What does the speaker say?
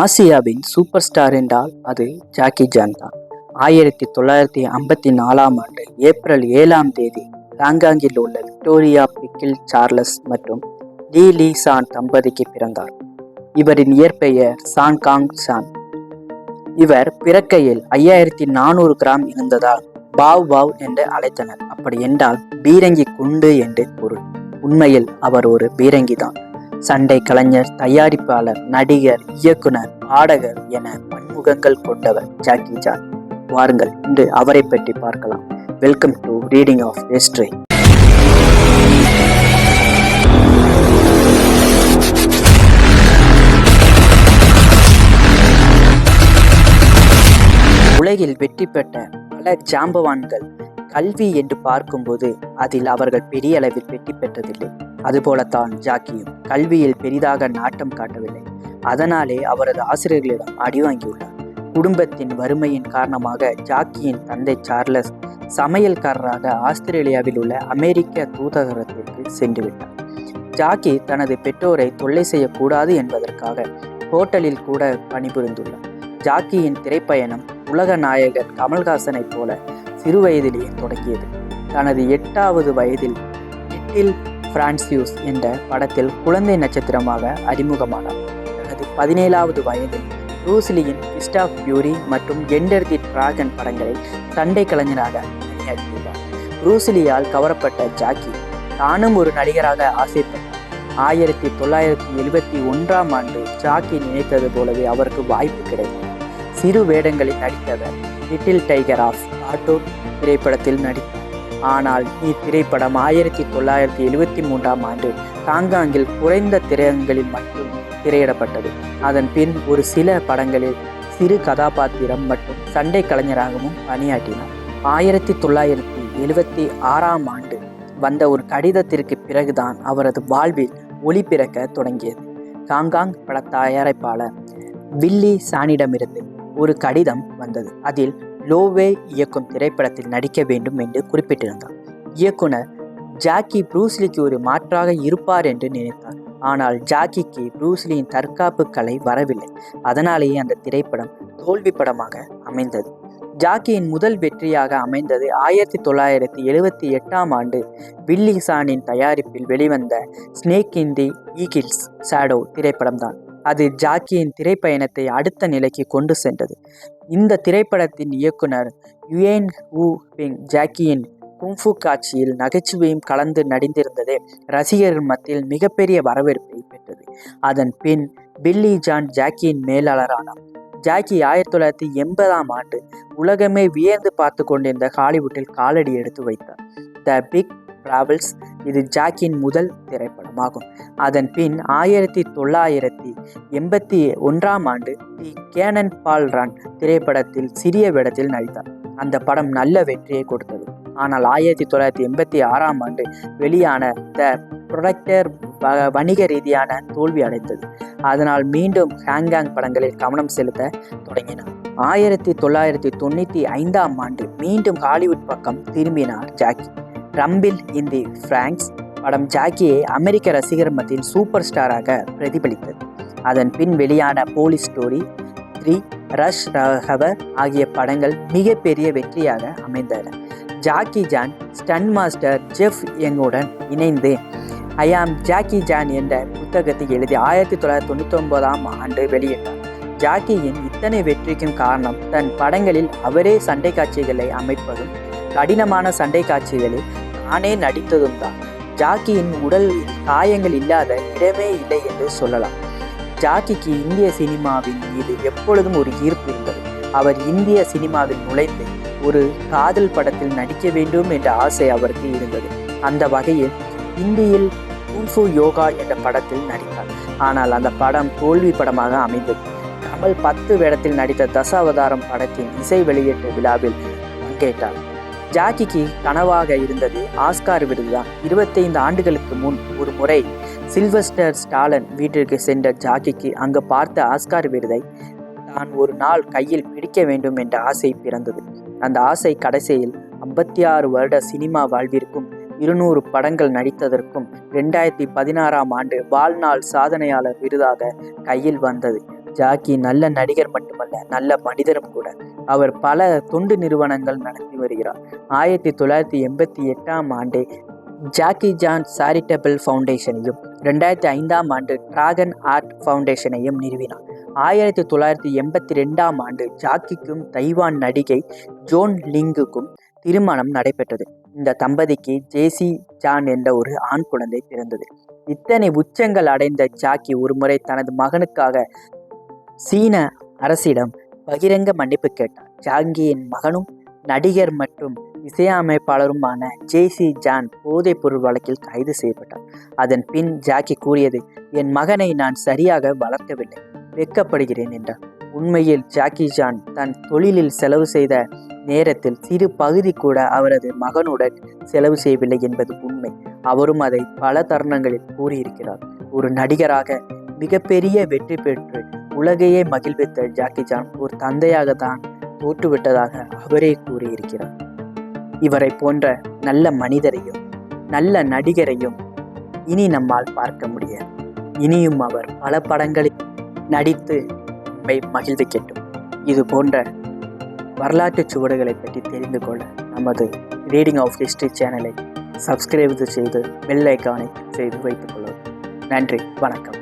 ஆசியாவின் super star என்றால் அது ஜாக்கி ஜான் தான். ஆயிரத்தி தொள்ளாயிரத்தி ஐம்பத்தி நாலாம் ஆண்டு ஏப்ரல் ஏழாம் தேதி ஹாங்காங்கில் உள்ள விக்டோரியா பிக்கில் சார்லஸ் மற்றும் லீ லீ சான் தம்பதிக்கு பிறந்தார். இவரின் இயற்பெயர் சான் காங் சான். இவர் பிறக்கையில் ஐயாயிரத்தி நானூறு கிராம் இருந்ததால் பாவ் பாவ் என்று அழைத்தனர். அப்படி என்றால் பீரங்கி குண்டு என்று பொருள். உண்மையில் அவர் ஒரு பீரங்கி தான் சண்டை கலைஞர் தயாரிப்பாளர் நடிகர் இயக்குனர் பாடகர் என பன்முகங்கள் கொண்டவர் ஜாக்கி ஜான். வாருங்கள் இன்று அவரை பற்றி பார்க்கலாம். Welcome to reading of history உலகில் வெற்றி பெற்ற பல ஜாம்பவான்கள் கல்வி என்று பார்க்கும்போது அதில் அவர்கள் பெரிய அளவில் வெற்றி பெற்றதில்லை. அதுபோலத்தான் ஜாக்கியும் கல்வியில் பெரிதாக நாட்டம் காட்டவில்லை. அதனாலே அவரது ஆசிரியர்களிடம் அடி வாங்கியுள்ளார். குடும்பத்தின் வறுமையின் காரணமாக ஜாக்கியின் தந்தை சார்லஸ் சமையல்காரராக ஆஸ்திரேலியாவில் உள்ள அமெரிக்க தூதரகத்திற்கு சென்றுவிட்டார் ஜாக்கி தனது பெற்றோரை தொல்லை செய்யக்கூடாது என்பதற்காக ஹோட்டலில் கூட பணிபுரிந்துள்ளார். ஜாக்கியின் திரைப்பயணம் உலக நாயகர் கமல்ஹாசனைப் போல சிறுவயதிலேயே தொடங்கியது. தனது எட்டாவது வயதில் லிட்டில் பிரான்சியூஸ் என்ற படத்தில் குழந்தை நட்சத்திரமாக அறிமுகமானார். தனது பதினேழாவது வயதில் ரூஸ்லியின் பிஸ்ட் ஆஃப் பியூரி மற்றும் எண்டர் தி டிராகன் படங்களில் சண்டை கலைஞராக பணியாற்றியுள்ளார் ரூஸ்லியால் கவரப்பட்ட ஜாக்கி தானும் ஒரு நடிகராக ஆசைப்பட்டார். ஆயிரத்தி தொள்ளாயிரத்தி எழுபத்தி ஒன்றாம் ஆண்டு ஜாக்கி நினைத்தது போலவே அவருக்கு வாய்ப்பு கிடைத்தது. சிறு வேடங்களில் நடித்தவர் லிட்டில் டைகர் ஆஃப் கார்ட்டூன் திரைப்படத்தில் நடித்தார் ஆனால் இத்திரைப்படம் ஆயிரத்தி தொள்ளாயிரத்தி எழுபத்தி மூன்றாம் ஆண்டு ஹாங்காங்கில் குறைந்த திரையங்களில் மட்டும் திரையிடப்பட்டது. அதன் பின் ஒரு சில படங்களில் சிறு கதாபாத்திரம் மற்றும் சண்டை கலைஞராகவும் பணியாற்றினார். ஆயிரத்தி தொள்ளாயிரத்தி எழுபத்தி ஆறாம் ஆண்டு வந்த ஒரு கடிதத்திற்கு பிறகுதான் அவரது வாழ்வில் ஒளி பிறக்க தொடங்கியது. காங்காங் பட தயாரிப்பாளர் வில்லி சானிடமிருந்து ஒரு கடிதம் வந்தது. அதில் லோவே இயக்கும் திரைப்படத்தில் நடிக்க வேண்டும் என்று குறிப்பிட்டிருந்தார். இயக்குனர் ஜாக்கி ப்ரூஸ்லிக்கு ஒரு மாற்றாக இருப்பார் என்று நினைத்தார். ஆனால் ஜாக்கிக்கு ப்ரூஸ்லியின் தற்காப்பு கலை வரவில்லை. அதனாலேயே அந்த திரைப்படம் தோல்வி படமாக அமைந்தது. ஜாக்கியின் முதல் வெற்றியாக அமைந்தது ஆயிரத்தி தொள்ளாயிரத்தி எழுபத்தி எட்டாம் ஆண்டு வில்லி சானின் தயாரிப்பில் வெளிவந்த snake in the eagle's shadow திரைப்படம்தான். அது ஜாக்கியின் திரைப்பயணத்தை அடுத்த நிலைக்கு கொண்டு சென்றது. இந்த திரைப்படத்தின் இயக்குனர் யுயேன் ஹூ பிங் ஜாக்கியின் குங்ஃபு காட்சியில் நகைச்சுவையும் கலந்து நடிந்திருந்ததே ரசிகர்கள் மத்தியில் மிகப்பெரிய வரவேற்பை பெற்றது. அதன் பின் பில்லி ஜான் ஜாக்கியின் மேலாளரானார் ஜாக்கி ஆயிரத்தி தொள்ளாயிரத்தி எண்பதாம் ஆண்டு உலகமே வியந்து பார்த்து கொண்டிருந்த ஹாலிவுட்டில் காலடி எடுத்து வைத்தார். த பிக் டிராவல்ஸ் இது ஜாக்கியின் முதல் திரைப்படமாகும். அதன் பின் ஆயிரத்தி தொள்ளாயிரத்தி எண்பத்தி ஒன்றாம் ஆண்டு தி கேனன் பால் ரன் திரைப்படத்தில் சிறிய வேடத்தில் நடித்தார். அந்த படம் நல்ல வெற்றியை கொடுத்தது. ஆனால் ஆயிரத்தி தொள்ளாயிரத்தி எண்பத்தி ஆறாம் ஆண்டு வெளியான த ப்ரொடக்டர் வணிக ரீதியான தோல்வி அடைந்தது. அதனால் மீண்டும் ஹாங்காங் படங்களில் கவனம் செலுத்த தொடங்கினார். ஆயிரத்தி தொள்ளாயிரத்தி தொண்ணூற்றி ஐந்தாம் ஆண்டு மீண்டும் ஹாலிவுட் பக்கம் திரும்பினார் ஜாக்கி. ரம்பில் இன் தி ஃப்ராங்க்ஸ் படம் ஜாக்கியை அமெரிக்க ரசிகர் மத்தியில் சூப்பர் ஸ்டாராக பிரதிபலித்தது. அதன் பின் வெளியான Police Story three Rush Hour ஆகிய படங்கள் மிகப்பெரிய வெற்றியாக அமைந்தன. Jackie Chan stunt master Jeff யங்குடன் இணைந்து ஐ ஆம் ஜாக்கி ஜான் என்ற புத்தகத்தை எழுதி ஆயிரத்தி தொள்ளாயிரத்தி தொண்ணூற்றி ஒன்பதாம் ஆண்டு வெளியிட்டார். ஜாக்கியின் இத்தனை வெற்றிக்கும் காரணம் தன் படங்களில் அவரே சண்டை காட்சிகளை அமைப்பதும் கடினமான சண்டை காட்சிகளில் தானே நடித்ததும் தான். ஜாக்கியின் உடலில் காயங்கள் இல்லாத இடமே இல்லை என்று சொல்லலாம். ஜாக்கிக்கு இந்திய சினிமாவின் மீது எப்பொழுதும் ஒரு ஈர்ப்பு இருந்தது. அவர் இந்திய சினிமாவில் நுழைந்து ஒரு காதல் படத்தில் நடிக்க வேண்டும் என்ற ஆசை அவருக்கு இருந்தது. அந்த வகையில் இந்தியில் குங்ஃபு யோகா என்ற படத்தில் நடித்தார். ஆனால் அந்த படம் தோல்வி படமாக அமைந்தது. கமல் பத்து வேடத்தில் நடித்த தசாவதாரம் படத்தின் இசை வெளியீட்டு விழாவில் பங்கேற்றார். ஜாக்கிக்கு கனவாக இருந்தது ஆஸ்கார் விருதுதான். இருபத்தைந்து ஆண்டுகளுக்கு முன் ஒரு முறை சில்வஸ்டர் ஸ்டாலன் வீட்டிற்கு சென்ற ஜாக்கிக்கு அங்கு பார்த்த ஆஸ்கார் விருதை தான் ஒரு நாள் கையில் பிடிக்க வேண்டும் என்ற ஆசை பிறந்தது. அந்த ஆசை கடைசியில் ஐம்பத்தி ஆறு வருட சினிமா வாழ்விற்கும் இருநூறு படங்கள் நடித்ததற்கும் ரெண்டாயிரத்தி பதினாறாம் ஆண்டு வாழ்நாள் சாதனையாளர் விருதாக கையில் வந்தது. ஜாக்கி நல்ல நடிகர் மட்டுமல்ல நல்ல மனிதரும் கூட. அவர் பல தொண்டு நிறுவனங்கள் நடத்தி வருகிறார். ஆயிரத்தி தொள்ளாயிரத்தி எண்பத்தி எட்டாம் ஆண்டு ஜாக்கி ஜான் சாரிட்டபிள் ஃபவுண்டேஷனையும் ரெண்டாயிரத்தி ஐந்தாம் ஆண்டு டிராகன் ஆர்ட் ஃபவுண்டேஷனையும் நிறுவினார். ஆயிரத்தி தொள்ளாயிரத்தி எண்பத்தி ரெண்டாம் ஆண்டு ஜாக்கிக்கும் தைவான் நடிகை ஜோன் லிங்குக்கும் திருமணம் நடைபெற்றது. இந்த தம்பதிக்கு ஜேசி ஜான் என்ற ஒரு ஆண் குழந்தை பிறந்தது. இத்தனை உச்சங்கள் அடைந்த ஜாக்கி ஒருமுறை தனது மகனுக்காக சீன அரசிடம் பகிரங்க மன்னிப்பு கேட்டார். ஜாங்கியின் மகனும் நடிகர் மற்றும் இசையமைப்பாளருமான ஜேசி ஜான் போதைப் பொருள் வழக்கில் கைது செய்யப்பட்டார். அதன் பின் ஜாக்கி கூறியது என் மகனை நான் சரியாக வளர்க்கவில்லை வெட்கப்படுகிறேன் என்றார். உண்மையில் ஜாக்கி ஜான் தன் தொழிலில் செலவு செய்த நேரத்தில் சிறு பகுதி கூட அவரது மகனுடன் செலவு செய்யவில்லை என்பது உண்மை. அவரும் அதை பல தருணங்களில் கூறியிருக்கிறார். ஒரு நடிகராக மிகப்பெரிய வெற்றி பெற்று உலகையே மகிழ்வித்த ஜாக்கி ஜான் ஒரு தந்தையாக தான் தோற்றுவிட்டதாக அவரே கூறியிருக்கிறார். இவரை போன்ற நல்ல மனிதரையும் நல்ல நடிகரையும் இனி நம்மால் பார்க்க முடியாது. இனியும் அவர் பல படங்களில் நடித்து நம்மை மகிழ்விக்கட்டும். இது போன்ற வரலாற்று சுவடுகளை பற்றி தெரிந்து கொள்ள நமது ரீடிங் ஆஃப் ஹிஸ்டரி சேனலை சப்ஸ்கிரைப் செய்து பெல் ஐக்கானை செய்து வைத்துக் கொள்வோம் நன்றி வணக்கம்.